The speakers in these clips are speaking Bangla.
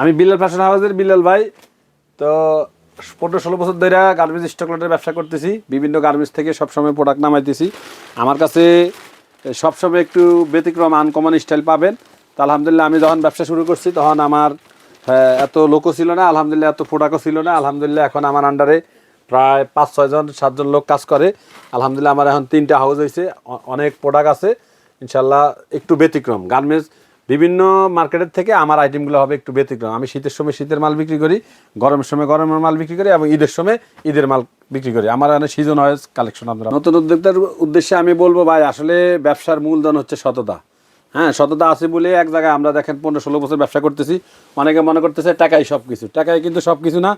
আমি বিল্লাল ফ্যাশন হাউসের বিল্লাল ভাই তো পনেরো ষোলো বছর ধরে গার্মেন্টস স্টকলেটের ব্যবসা করতেছি বিভিন্ন গার্মেন্টস থেকে সবসময় প্রোডাক্ট নামাইতেছি। আমার কাছে সবসময় একটু ব্যতিক্রম আনকমন স্টাইল পাবেন। তো আলহামদুলিল্লাহ আমি যখন ব্যবসা শুরু করছি তখন আমার হ্যাঁ, এত লোকও ছিল না আলহামদুলিল্লাহ এত প্রোডাক্টও ছিল না। আলহামদুলিল্লাহ এখন আমার আন্ডারে প্রায় পাঁচ ছয়জন সাতজন লোক কাজ করে। আলহামদুলিল্লাহ আমার এখন তিনটা হাউস হয়েছে অনেক প্রোডাক্ট আছে। ইনশাল্লাহ একটু ব্যতিক্রম। গার্মেন্টস বিভিন্ন মার্কেটের থেকে আমার আইটেমগুলো হবে একটু ব্যতিক্রম। আমি শীতের সময় শীতের মাল বিক্রি করি গরমের সময় গরমের মাল বিক্রি করি এবং ঈদের সময় ঈদের মাল বিক্রি করি। আমার এখানে সিজন হয় কালেকশন আপনারা। নতুন উদ্যোক্তার উদ্দেশ্যে আমি বলব ভাই আসলে ব্যবসার মূলধন হচ্ছে সততা। হ্যাঁ সততা আছে বলে এক জায়গায় আমরা দেখেন পনেরো ষোলো বছর ব্যবসা করতেছি। অনেকে মনে করতেছে টাকাই সব কিছু টাকাই কিন্তু সব কিছু না।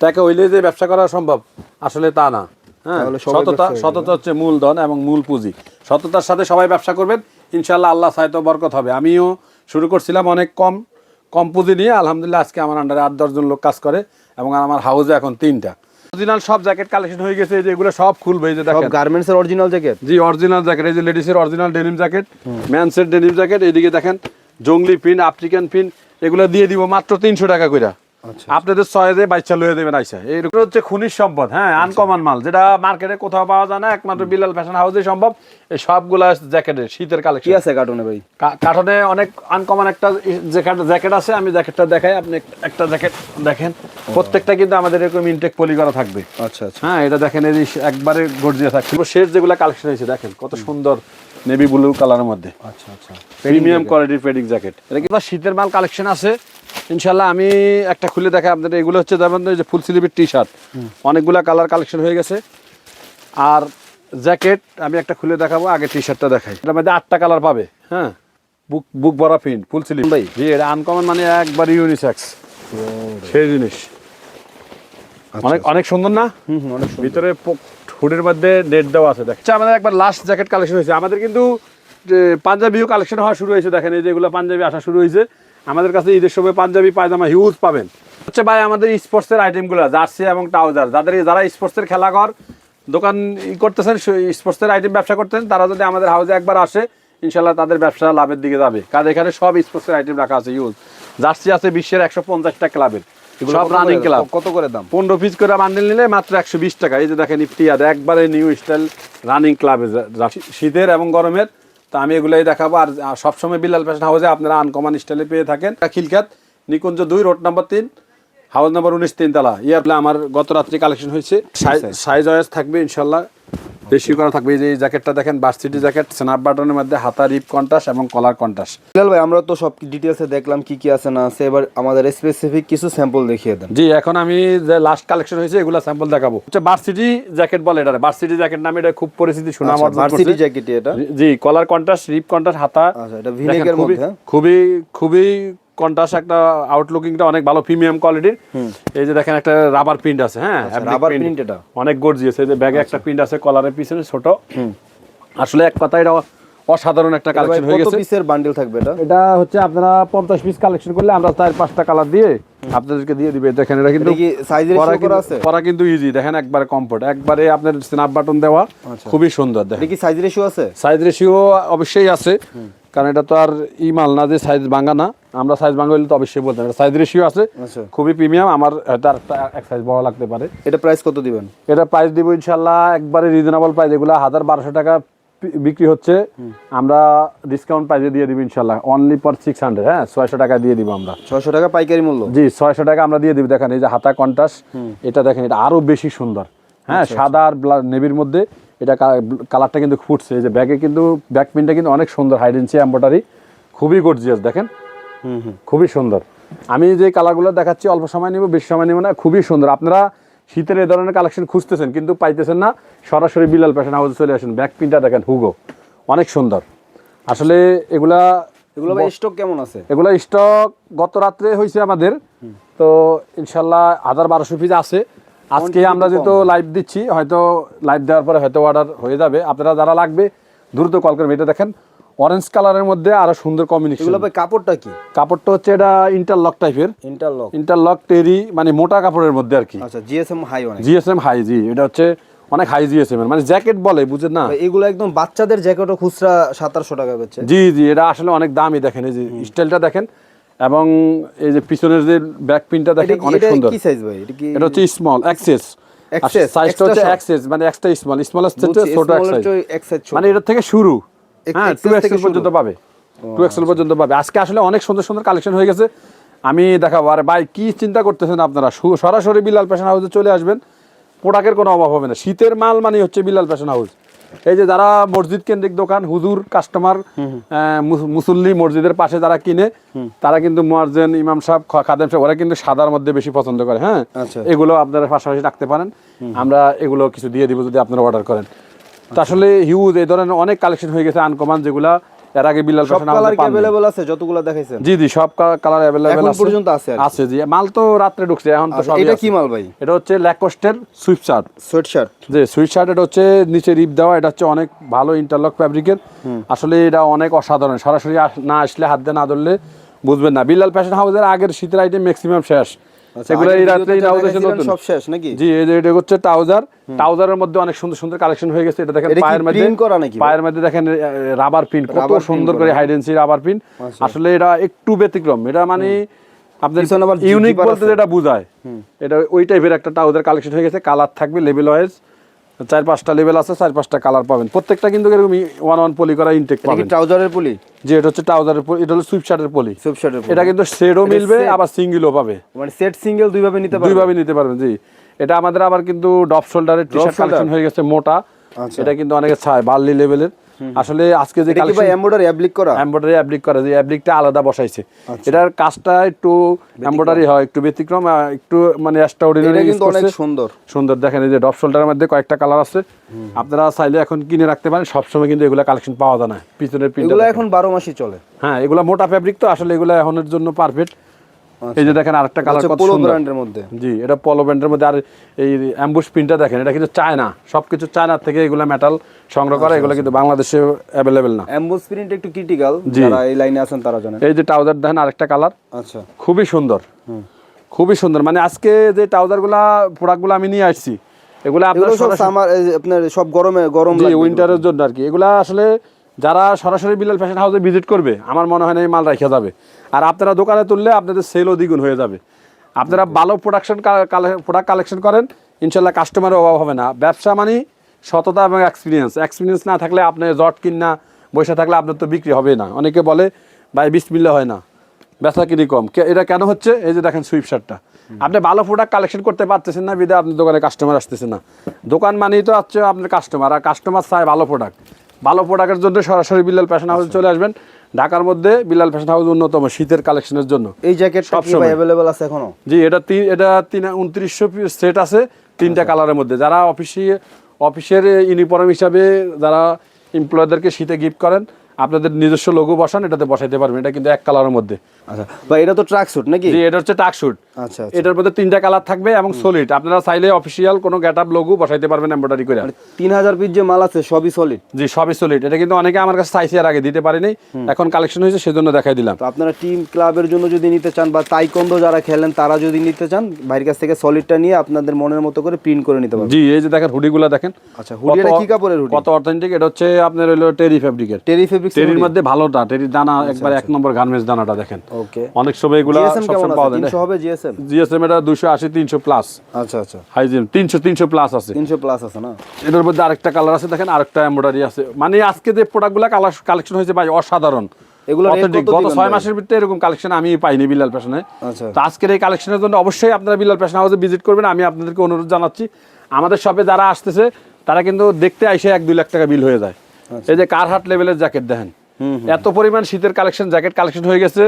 টাকা হইলে যে ব্যবসা করা সম্ভব আসলে তা না। হ্যাঁ সততা সততা হচ্ছে মূলধন এবং মূল পুঁজি। সততার সাথে সবাই ব্যবসা করবেন। ইনশাল্লাহ আল্লাহ সাহিত্য বরকত হবে। আমিও শুরু করছিলাম অনেক কম কম পুঁজি নিয়ে। আলহামদুলিল্লাহ আজকে আমার আন্ডারে আট দশজন লোক কাজ করে এবং আমার হাউসে এখন তিনটা। অরিজিনাল সব জ্যাকেট কালেকশন হয়ে গেছে যেগুলো যে এগুলো সব খুলবে এই যে দেখো দেখেন। গার্মেন্টস এর অরিজিনাল জ্যাকেট জি অরিজিনাল জ্যাকেট এই যে লেডিস এর অরিজিনাল ডেনিম জ্যাকেট ম্যানসের ডেনিম জ্যাকেট এইদিকে দেখেন জঙ্গলি পিন আফ্রিকান পিন এগুলো দিয়ে দিব মাত্র তিনশো টাকা করে আচ্ছা। আপনাদের ছয়ে বাচ্চা লয়ে দেবেন আইসা। এইরকম হচ্ছে খনিজ সম্পদ হ্যাঁ? আনকমন মাল যেটা মার্কেটে কোথাও পাওয়া যায় না একমাত্র বিলাল ফ্যাশন হাউসে সম্ভব। এই সবগুলা জ্যাকেটের শীতের কালেকশন কি আছে কার্টুনে ভাই? কার্টনে অনেক আনকমন একটা জ্যাকেট জ্যাকেট আছে আমি জ্যাকেটটা দেখাই আপনি একটা জ্যাকেট দেখেন। প্রত্যেকটা কিন্তু আমাদের এরকম ইনটেক পলি করা থাকবে। আচ্ছা আচ্ছা। হ্যাঁ এটা দেখেন এই একবারে গর্জিয়া থাকছে। শেষ যেগুলো কালেকশন হয়েছে দেখেন কত সুন্দর। নেভি ব্লু কালারের মধ্যে। আচ্ছা আচ্ছা। প্রিমিয়াম কোয়ালিটির পেডিং জ্যাকেট এটা কিন্তু শীতের মাল কালেকশন আছে? ইনশাল্লাহ আমি একটা খুলে দেখাই আপনাদের। এগুলো হচ্ছে যেমন যে ফুল স্লিভের টি শার্ট অনেকগুলো কালার কালেকশন হয়ে গেছে। আর জ্যাকেট আমি একটা খুলে দেখাবো আগে টি শার্টটা দেখাই। এটার মধ্যে আটটা কালার পাবে হ্যাঁ? বুক বুক ভরা প্রিন্ট ফুল স্লিভ ভাই। জি এটা আনকমন মানে একবার ইউনিসেক্স সেই জিনিস। অনেক অনেক সুন্দর না? অনেক ভিতরে হুডের মধ্যে নেট দেওয়া আছে দেখেন। আচ্ছা, আমাদের একবার লাস্ট জ্যাকেট কালেকশন হয়েছে। আমাদের কিন্তু পাঞ্জাবিও কালেকশন হওয়া শুরু হয়েছে দেখেন এই যেগুলো পাঞ্জাবি আসা শুরু হয়েছে। আমাদের কাছে ঈদের সময় পাঞ্জাবি পায়জামা হিউজ পাবেন। হচ্ছে ভাই আমাদের স্পোর্টসের আইটেমগুলো জার্সি এবং ট্রাউজার যাদের যারা স্পোর্টসের খেলাঘর দোকান করতেছেন স্পোর্টসের আইটেম ব্যবসা করতেন তারা যদি আমাদের হাউসে একবার আসে ইনশাল্লাহ তাদের ব্যবসা লাভের দিকে যাবে। কারণ এখানে সব স্পোর্টসের আইটেম রাখা আছে ইউজ জার্সি আছে বিশ্বের একশো পঞ্চাশটা ক্লাবের সব রানিং ক্লাব কত করে দাম? পনেরো পিস করে বান্ডেল নিলে মাত্র একশো বিশ টাকা। এই যে দেখেন ইফতিয়াদ একবারে নিউ স্টাইল রানিং ক্লাবে শীতের এবং গরমের। তা আমি এগুলাই দেখাবো। আর সবসময় বিলাল ফ্যাশন হাউসে আপনারা আনকমন স্টাইলে পেয়ে থাকেন। খিলখাত নিকুঞ্জ দুই রোড নাম্বার তিন। হাউস নাম্বার উনিশ তিনতলা ইয়ার আমার গত রাত্রি কালেকশন হয়েছে। সাইজ ওয়াইজ থাকবে ইনশাল্লাহ। বেশি করা থাকবে। এই যে এই জ্যাকেটটা দেখেন ভার্সিটি জ্যাকেট স্ন্যাপ বাটনের মধ্যে হাতা রিপ কন্টাস এবং কলার কন্টাস বিলাল ভাই আমরা তো সব ডিটেলসে দেখলাম কি কি আছে না আছে। এবার আমাদের স্পেসিফিক কিছু স্যাম্পল দেখিয়ে দেন। জি এখন আমি যে লাস্ট কালেকশন হয়েছে এগুলো স্যাম্পল দেখাবো। হচ্ছে ভার্সিটি জ্যাকেট বলে এটা বার্সিটি জ্যাকেট নামে এটা খুব পরিচিতি অর্জন ভার্সিটি করছে। জ্যাকেট এটা? জি কলার কন্ট্রাস্ট রিপ কন্ট্রাস্ট হাতা। আচ্ছা, এটা খুবই- মধ্যে? খুবই খুবই কন্ট্রাস্ট একটা আউটলুকিংটা অনেক ভালো প্রিমিয়াম কোয়ালিটির এই যে দেখেন একটা রাবার প্রিন্ট আছে হ্যাঁ? রাবার প্রিন্ট এটা। অনেক গর্জিয়াস এই যে ব্যাগে একটা প্রিন্ট আছে কলারের পিছনে ছোট। আসলে এক কথা এটা অসাধারণ একটা কালেকশন হয়ে গেছে। পিসের বান্ডেল থাকবে এটা? এটা হচ্ছে আপনারা পঞ্চাশ পিস কালেকশন করলে আমরা চার পাঁচটা কালার দিয়ে আপনাদেরকে দিয়ে দিবে। দেখেন এটা কিন্তু size পরা কিন্তু- আছে? পরা কিন্তু ইজি দেখেন একবারে কমফোর্ট একবারে আপনার স্ন্যাপ বাটন দেওয়া খুবই সুন্দর দেখেন। কি সাইজ রেশিও আছে? সাইজ রেশিও অবশ্যই আছে। কারণ এটা তো আর ই মাল না যে সাইজ ভাঙা না। আমরা সাইজ ভাঙা হলে তো অবশ্যই বলতাম এটা সাইজ রেশিও আছে আচ্ছা। খুবই প্রিমিয়াম আমার এটা আরেকটা এক সাইজ বড় লাগতে পারে। এটা প্রাইস কত দিবেন? এটা প্রাইস দিব ইনশাল্লাহ একবারে রিজনেবল প্রাইস এগুলো হাজার বারোশো টাকা বিক্রি হচ্ছে। আমরা ডিসকাউন্ট প্রাইসে দিয়ে দিব ইনশাল্লাহ অনলি ফর সিক্স হান্ড্রেড হ্যাঁ? ছয়শো টাকা দিয়ে দিব আমরা। ছয়শো টাকা পাইকারি মূল্য? জি ছয়শো টাকা আমরা দিয়ে দিব। দেখেন এই যে হাতা কন্টাস এটা দেখেন এটা আরও বেশি সুন্দর। হ্যাঁ? সাদা আর নেভির মধ্যে। এটা কালারটা কিন্তু ফুটছে। এই যে ব্যাগে কিন্তু ব্যাক পিনটা কিন্তু অনেক সুন্দর হাইডেন্সি এম্বয়ডারি খুবই গর্জিয়াস দেখেন? হুম হুম। খুবই সুন্দর। আমি যে কালারগুলো দেখাচ্ছি অল্প সময় নিব বেশি সময় নিব না খুবই সুন্দর। আপনারা শীতের এই ধরনের কালেকশন খুঁজতেছেন কিন্তু পাইতেছেন না। সরাসরি বিলাল ফ্যাশন হাউসে চলে আসেন। ব্যাক পিনটা দেখেন হুগো অনেক সুন্দর। আসলে এগুলা এগুলো স্টক কেমন আছে? এগুলো স্টক গত রাত্রে হয়েছে আমাদের। তো ইনশাল্লাহ হাজার বারোশো পিস আছে। আজকে আমরা যেহেতু লাইভ দিচ্ছি হয়তো লাইভ দেওয়ার পরে হয়তো অর্ডার হয়ে যাবে। আপনারা যারা লাগবে দ্রুত কল করবেন এটা দেখেন। অরেঞ্জ কালারের মধ্যে আরও সুন্দর কম্বিনেশন এগুলো ভাই কাপড়টা কি? কাপড়টা হচ্ছে এটা ইন্টারলক টাইপের ইন্টারলক ইন্টারলক টেরি মানে মোটা কাপড়ের মধ্যে আর কি। আচ্ছা জিএসএম হাই অনেক। জিএসএম হাই জি। এটা হচ্ছে অনেক হাই জিএসএম এর। মানে জ্যাকেট বলে বুঝেন না? এগুলো একদম বাচ্চাদের জ্যাকেটও খুচরা সাতারশো টাকা বেচছে জি জি। এটা আসলে অনেক দামি দেখেন। এই যে স্টাইলটা দেখেন। এবং এই যে পিছনের যে ব্যাক পিনটা এটা দেখেন অনেক এটা সুন্দর। কি সাইজ ভাই? এটা কি এটা হচ্ছে স্মল অ্যাক্সেস সাইজটা হচ্ছে। অ্যাক্সেস মানে এক্সট্রা স্মল স্মল হচ্ছে ছোট ছোট। মানে এটা থেকে শুরু। হ্যাঁ টু এক্সেল পর্যন্ত পাবে। টু এক্সেল পর্যন্ত পাবে। আজকে আসলে অনেক সুন্দর সুন্দর কালেকশন হয়ে গেছে। আমি দেখাবো। আর ভাই কি চিন্তা করতেছেন আপনারা? সরাসরি বিলাল ফ্যাশন হাউসে চলে আসবেন। প্রোডাক্টের কোনো অভাব হবে না। শীতের মাল মানে হচ্ছে বিলাল ফ্যাশন হাউস এই যে যারা মসজিদ কেন্দ্রিক দোকান হুজুর কাস্টমার মুসল্লি মসজিদের পাশে যারা কিনে তারা কিন্তু মোয়ারজেন ইমাম সাহেব খাদেম সাহেব ওরা কিন্তু সাদার মধ্যে বেশি পছন্দ করে হ্যাঁ? আচ্ছা। এগুলো আপনারা পাশাপাশি রাখতে পারেন। আমরা এগুলো কিছু দিয়ে দিব যদি আপনারা অর্ডার করেন। তো আসলে হিউজ এই ধরনের অনেক কালেকশন হয়ে গেছে আনকমান যেগুলা এর আগে বিলাল সব ফ্যাশন কালার হাউসে কি পান নাই। अवेलेबल আছে যতগুলো দেখাইছেন জি জি সব কালার অ্যাভেলেবেল এখন আছে পর্যন্ত আছে আর কি। আছে জি মাল তো রাত্রে ঢুকছে এখন তো আচ্ছা, সবই এটা আছে। কি মাল ভাই এটা হচ্ছে ল্যাকোস্টের সুইফট শার্ট সোয়েট শার্ট যে সুইট শার্ট এটা হচ্ছে নিচে রিপ দেওয়া এটা হচ্ছে অনেক ভালো ইন্টারলক ফ্যাব্রিকের আসলে এটা অনেক অসাধারণ সরাসরি আস- না আসলে হাত দিয়ে না ধরলে বুঝবেন না বিলাল ফ্যাশন হাউসের আগের শীতের আইটেম ম্যাক্সিমাম শেষ সেগুলো এই রাত্রে এই নতুন। আচ্ছা, সব শেষ নাকি? জি এই যে এটা হচ্ছে ট্রাউজার। ট্রাউজারের মধ্যে অনেক সুন্দর সুন্দর কালেকশন হয়ে গেছে। এটা দেখেন পায়ের মধ্যে print করা নাকি? পায়ের মধ্যে দেখেন রাবার প্রিন্ট কত সুন্দর করা। হাইডেন্সি রাবার প্রিন্ট আসলে এটা একটু ব্যতিক্রম। এটা মানে ইউনিক বলতে যেটা বোঝায়। এটা ওই টাইপের একটা ট্রাউজার কালেকশন হয়ে গেছে। কালার থাকবে লেভেল ওয়াইজ চার পাঁচটা লেভেল আছে চার পাঁচটা কালার পাবেন। প্রত্যেকটা কিন্তু এরকম ওয়ান ওয়ান পলি করা ইনটেক এটা পাবেন। ট্রাউজারের পলি যে এটা হচ্ছে ট্রাউজারের পলি এটা হলো সুইপশার্টের পলি সুইপশার্টের এটা কিন্তু এটা মিলবে। আবার সিঙ্গেলও পাবে। মানে সেট সিঙ্গেল দুই ভাবে নিতে পারবেন? দুইভাবে নিতে পারবেন জি। এটা আমাদের আবার কিন্তু ডপ শোল্ডারের টি শার্ট কালেকশন হয়ে গেছে মোটা। আচ্ছা। এটা কিন্তু অনেকে চায় বার্লি লেভেলের আসলে আজকে যে কালেকশন এমব্রয়ডারি অ্যাপ্লিক করা? এমব্রয়ডারি অ্যাপ্লিক করে যে অ্যাপ্লিকটা আলাদা বসাইছে। আচ্ছা। এটার কাজটা একটু এমব্রয়ডারি হয় একটু ব্যতিক্রম একটু মানে এটা এক্সট্রাঅর্ডিনারি কিন্তু অনেক সুন্দর। সুন্দর দেখেন এই যে ডপ শোল্ডারের মধ্যে কয়েকটা কালার আছে। আপনারা চাইলে এখন কিনে রাখতে পারেন সবসময় কিন্তু এগুলা কালেকশন পাওয়া যায় না পিছনের প্রিন্ট এগুলো এখন বারো মাসই চলে। হ্যাঁ এগুলা মোটা ফ্যাব্রিক তো আসলে এগুলা এখনের জন্য পারফেক্ট এই যে দেখেন আরেকটা কালার কত পোলো ব্র্যান্ডের মধ্যে। জি এটা পলো ব্যান্ডের মধ্যে। আর এই অ্যাম্বুশ প্রিন্টটা দেখেন এটা কিন্তু চায়না সবকিছু চায়নার থেকে এগুলা মেটাল সংগ্রহ আচ্ছা, করা এগুলো কিন্তু বাংলাদেশে অ্যাভেলেবেল না। অ্যাম্বুস প্রিন্ট একটু ক্রিটিক্যাল যারা এই লাইনে আছেন তারা জানেন। এই যে ট্রাউজার দেখেন আরেকটা কালার আচ্ছা। খুবই সুন্দর। খুবই সুন্দর। মানে আজকে যে ট্রাউজারগুলা প্রোডাক্টগুলো আমি নিয়ে আসছি এগুলো আপনার সব সামার আপনার সব গরমে গরম উইন্টারের জন্য আর কি। এগুলা আসলে যারা সরাসরি বিলাল ফ্যাশন হাউসে ভিজিট করবে আমার মনে হয় না এই মাল রাখা যাবে। আর আপনারা দোকানে তুললে আপনাদের সেলও দ্বিগুণ হয়ে যাবে। আপনারা ভালো প্রোডাকশন প্রোডাক্ট কালেকশন করেন ইনশাল্লাহ কাস্টমারের অভাব হবে না। ব্যবসা মানে সততা এবং এক্সপিরিয়েন্স এক্সপিরিয়েন্স না থাকলে আপনি জট কিনা বসে থাকলে আপনার তো বিক্রি হবে না। অনেকে বলে ভাই বিসমিল্লা হয় না। বেচা কিনি কম। এটা কেন হচ্ছে? এই যে দেখেন সুইপ শার্টটা আপনি ভালো প্রোডাক্ট কালেকশন করতে পারতেছেন না বিদে আপনার দোকানে কাস্টমার আসতেছে না। দোকান মানেই তো হচ্ছে আপনার কাস্টমার আর কাস্টমার চায় ভালো প্রোডাক্ট ভালো প্রোডাক্টের জন্য সরাসরি বিলাল ফ্যাশন হাউসে চলে আসবেন। ঢাকার মধ্যে বিলাল ফ্যাশন হাউস অন্যতম শীতের কালেকশনের জন্য। এই জ্যাকেট সব সময়। অ্যাভেলেবল আছে এখনও? জি এটা তিন এটা তিন উনত্রিশশো সেট আছে তিনটা কালারের মধ্যে। যারা অফিসে অফিসের ইউনিফর্ম হিসাবে যারা এমপ্লয়দেরকে শীতে গিফট করেন আপনাদের নিজস্ব লোগো বসান এটাতে বসাইতে পারবেন। এটা কিন্তু এক কালারের মধ্যে। আচ্ছা ভাই এটা তো ট্রাক স্যুট নাকি? জি এটা হচ্ছে শুট আচ্ছা আচ্ছা। এটার মধ্যে তিনটা কালার থাকবে এবং সলিড আপনারা চাইলে অফিসিয়াল কোনো গেট আপ লোগো বসাইতে পারবেন এমব্রয়ডারি করে। মানে তিন হাজার পিস যে মাল আছে সবই সলিড জি সবই সলিড এটা কিন্তু অনেকে আমার কাছে চাইছে আর আগে দিতে পারিনি। এখন কালেকশন হয়েছে সেজন্য দেখাই দিলাম। তো আপনারা টিম ক্লাবের জন্য যদি নিতে চান বা তাইকন্দ যারা খেলেন তারা যদি নিতে চান ভাইয়ের কাছ থেকে সলিডটা নিয়ে আপনাদের মনের মতো করে প্রিন্ট করে নিতে পারবেন। জি এই যে দেখেন হুডিগুলো দেখেন। আচ্ছা হুডি এটা কি কাপড়ের হুডি কত অথেন্টিক এটা হচ্ছে আপনার হলো টেরি ফেব্রিকের টেরি টেরির মধ্যে? ভালোটা টেরির দানা একবার এক নম্বর গার্মেন্টস দানাটা দেখেন। ওকে। অনেক সময় এগুলো সবসময় পাওয়া যায়। হবে জিএসএম জিএসএম এটা দুশো আশি তিনশো প্লাস আচ্ছা আচ্ছা। প্লাস আছে। তিনশো প্লাস আছে না? এটার মধ্যে আরেকটা কালার আছে দেখেন আরেকটা এমব্রয়ডারি আছে। মানে আজকে যে প্রোডাক্টগুলো কালেকশন হয়েছে ভাই অসাধারণ। এগুলো গত ছয় মাসের ভিতরে এরকম কালেকশন আমি পাইনি বিলাল ফ্যাশনে আচ্ছা। তো আজকের এই কালেকশনের জন্য অবশ্যই আপনারা বিলাল ফ্যাশন হাউসে ভিজিট করবেন আমি আপনাদেরকে অনুরোধ জানাচ্ছি। আমাদের শপে যারা আসতেছে তারা কিন্তু দেখতে আইসে এক দুই লাখ টাকা বিল হয়ে যায়। আচ্ছা। এই যে কারহাট লেভেলের জ্যাকেট দেখেন। এত পরিমাণ শীতের কালেকশন জ্যাকেট কালেকশন হয়ে গেছে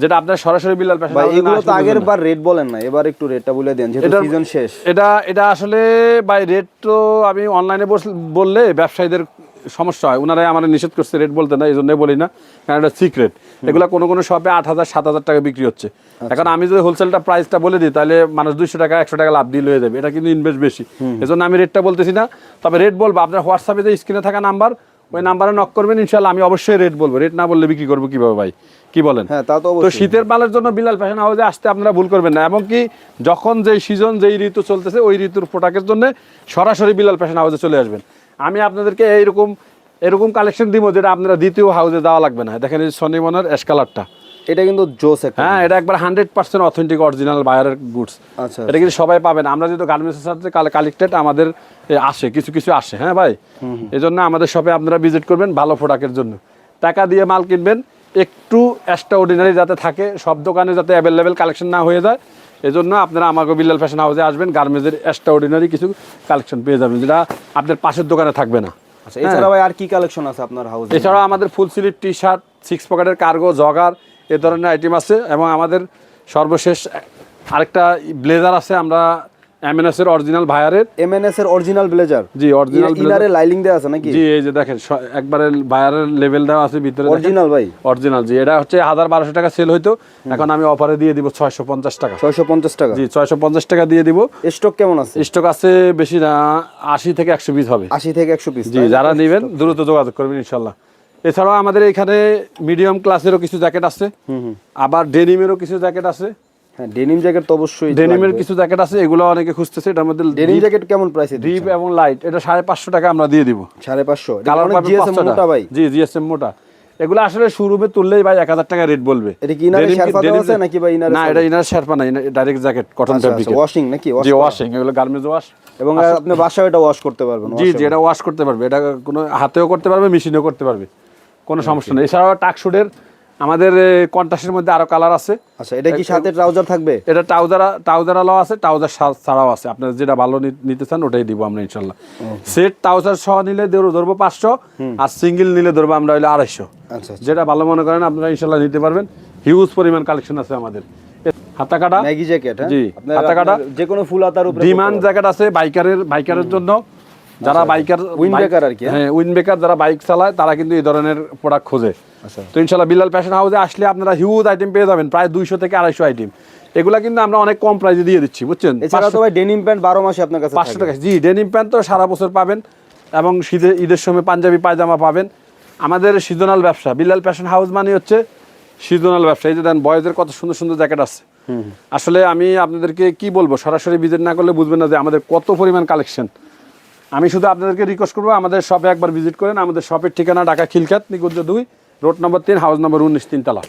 যেটা আপনার সরাসরি বিলাল ভাই এগুলো তো আগের বার রেট বলেন না এবার একটু রেটটা বলে দেন যেহেতু সিজন শেষ। এটা এটা আসলে রেট তো আমি অনলাইনে বললে ব্যবসায়ীদের সমস্যা হয়। ওনারাই আমার নিষেধ করছে রেট বলতে না এই জন্যই বলি না। কারণ এটা সিক্রেট এগুলো কোনো কোনো শপে আট হাজার সাত হাজার টাকা বিক্রি হচ্ছে। এখন আমি যদি হোলসেলটা প্রাইসটা বলে দিই তাহলে মানুষ দুইশো টাকা একশো টাকা লাভ ডিল হয়ে যাবে। এটা কিন্তু ইনভেস্ট বেশি। এজন্য আমি রেটটা বলতেছি না। তবে রেট বলব আপনার হোয়াটসঅ্যাপে যে স্ক্রিনে থাকা নাম্বার ওই নাম্বারে নক করবেন ইনশাল্লাহ আমি অবশ্যই রেট বলব। রেট না বললে বিক্রি করব কীভাবে ভাই? কি বলেন? হ্যাঁ তা তো তো শীতের পালের জন্য বিলাল ফ্যাশন হাউসে আসতে আপনারা ভুল করবেন না। এমনকি যখন যেই সিজন যেই ঋতু চলতেছে ওই ঋতুর প্রোডাক্টের জন্য সরাসরি বিলাল ফ্যাশন হাউসে চলে আসবেন। আমি আপনাদেরকে এইরকম এরকম কালেকশন দিব যেটা আপনারা দ্বিতীয় হাউসে দেওয়া লাগবে না। দেখেন এই সনিমনের এস কালারটা এটা কিন্তু জোস হ্যাঁ এটা একবার হান্ড্রেড পার্সেন্ট অথেন্টিক অরিজিনাল বায়ারের গুডস আচ্ছা এটা কিন্তু সবাই পাবেন। আমরা যেহেতু গার্মেন্টসের সাথে কালেক্টেড আমাদের আসে কিছু কিছু আসে হ্যাঁ ভাই? এই জন্য আমাদের শপে আপনারা ভিজিট করবেন ভালো প্রোডাক্টের জন্য। টাকা দিয়ে মাল কিনবেন একটু এক্সট্রা অর্ডিনারি যাতে থাকে সব দোকানে যাতে অ্যাভেলেবেল কালেকশন না হয়ে যায় এই জন্য আপনারা আমাকে বিল্লাল ফ্যাশন হাউসে আসবেন গার্মেন্টসের এক্সট্রা অর্ডিনারি কিছু কালেকশন পেয়ে যাবেন যেটা আপনার পাশের দোকানে থাকবে না। আচ্ছা এছাড়া ভাই আর কি কালেকশন আছে আপনার হাউসে এছাড়াও আমাদের full sleeve T shirt six পকেটের কার্গো জগার এ ধরনের আইটেম আছে এবং আমাদের সর্বশেষ আরেকটা ব্লেজার আছে আমরা এমএনএস এর অরিজিনাল ভায়ারের এমএনএস এর অরিজিনাল ব্লেজার জি অরিজিনাল ইনারে লাইলিং দেওয়া আছে নাকি? জি এই যে দেখেন একবারে ভায়ারের লেভেল দেওয়া আছে ভিতরে অরিজিনাল ভাই? অরিজিনাল জি এটা হচ্ছে হাজার বারোশো টাকা সেল হইতো। এখন আমি অফারে দিয়ে দিব ছয়শো পঞ্চাশ টাকা। ছয়শো পঞ্চাশ টাকা? জি ছয়শো পঞ্চাশ টাকা দিয়ে দিব। স্টক কেমন আছে? স্টক আছে বেশি না আশি থেকে একশো পিস হবে। আশি থেকে একশো পিস জি যারা নেবেন দ্রুত যোগাযোগ করবেন ইনশাল্লাহ। এছাড়াও আমাদের এখানে মিডিয়াম ক্লাসেরও কিছু জ্যাকেট আছে। আবার ডেনিমেরও কিছু জ্যাকেট আছে। হ্যাঁ ডেনিম জ্যাকেট তো অবশ্যই ডেনিমের কিছু জ্যাকেট আছে এগুলো অনেকে খুঁজতেছে এটার মধ্যে ডেনিম জ্যাকেট কেমন প্রাইসে ডিপ এবং লাইট এটা সাড়ে পাঁচশো টাকা আমরা দিয়ে দিব। সাড়ে পাঁচশো। কালার জিএসএম মোটা ভাই? জি জিএসএম মোটা। এগুলো আসলে শোরুমে তুললেই ভাই এক হাজার টাকা রেট বলবে। এটা কি ইনারে শেরপা আছে নাকি ভাই ইনারে না এটা ইনার শেরপা না direct jacket cotton fabric washing নাকি? জি ওয়াশিং এগুলো গার্মেন্টস ওয়াশ এবং আপনি বাসায় এটা ওয়াশ করতে পারবেন জি জি এটা ওয়াশ করতে পারবে। এটা কোনো হাতেও করতে পারবে মেশিনেও করতে পারবে। কোনো সমস্যা নেই। এছাড়াও টাকশুডের আমাদের কন্ট্রাস্টের মধ্যে আরও কালার আছে। আচ্ছা এটা কি সাথে ট্রাউজার থাকবে? এটা টাউজারা টাউজারালাও আছে টাউজার সা- ছাড়াও আছে। আপনার যেটা ভালো নিতে চান ওটাই দিব আমরা ইনশাল্লাহ। সেট টাউজার সহ নিলে ধরো- ধরবো পাঁচশো আর সিঙ্গেল নিলে ধরবো আমরা হইলে আড়াইশো। আচ্ছা যেটা ভালো মনে করেন আপনারা ইনশাল্লাহ নিতে পারবেন। হিউজ পরিমাণ কালেকশন আছে আমাদের। হাতা কাটা ম্যাগি জ্যাকেট জি, হাতা কাটা। যে কোনো ফুল হাতার উপরে ডিমান্ড জ্যাকেট আছে বাইকারের বাইকারের জন্য। যারা বাইকার Windbreaker আর কি, হ্যাঁ? হ্যাঁ উইন্ডবেকার যারা বাইক চালায় তারা কিন্তু এই ধরনের প্রোডাক্ট খোঁজে। আচ্ছা। তো ইনশাল্লাহ বিলাল ফ্যাশন হাউসে আসলে আপনারা হিউজ আইটেম পেয়ে যাবেন প্রায় দুইশো থেকে আড়াইশো আইটেম এগুলা কিন্তু আমরা অনেক কম প্রাইসে দিয়ে দিচ্ছি বুঝছেন? এছাড়া তো ভাই ডেনিম প্যান্ট বারো মাসে আপনার কাছে পাঁচশো টাকা। জি ডেনিম প্যান্ট তো সারা বছর পাবেন এবং শীতের ঈদের সময় পাঞ্জাবি পায়জামা পাবেন। আমাদের সিজনাল ব্যবসা বিলাল ফ্যাশন হাউস মানে হচ্ছে সিজনাল ব্যবসা। এই যে দেন বয়েজের কত সুন্দর সুন্দর জ্যাকেট আছে আসলে আমি আপনাদেরকে কি বলব সরাসরি ভিজিট না করলে বুঝবেন না যে আমাদের কত পরিমাণ কালেকশন আমি শুধু আপনাদেরকে রিকোয়েস্ট করব, আমাদের শপে একবার ভিজিট করেন। আমাদের শপের ঠিকানা ঢাকা খিলখাত নিকুঞ্জ দুই রোড নম্বর তিন হাউস নম্বর উনিশ, তিনতলা।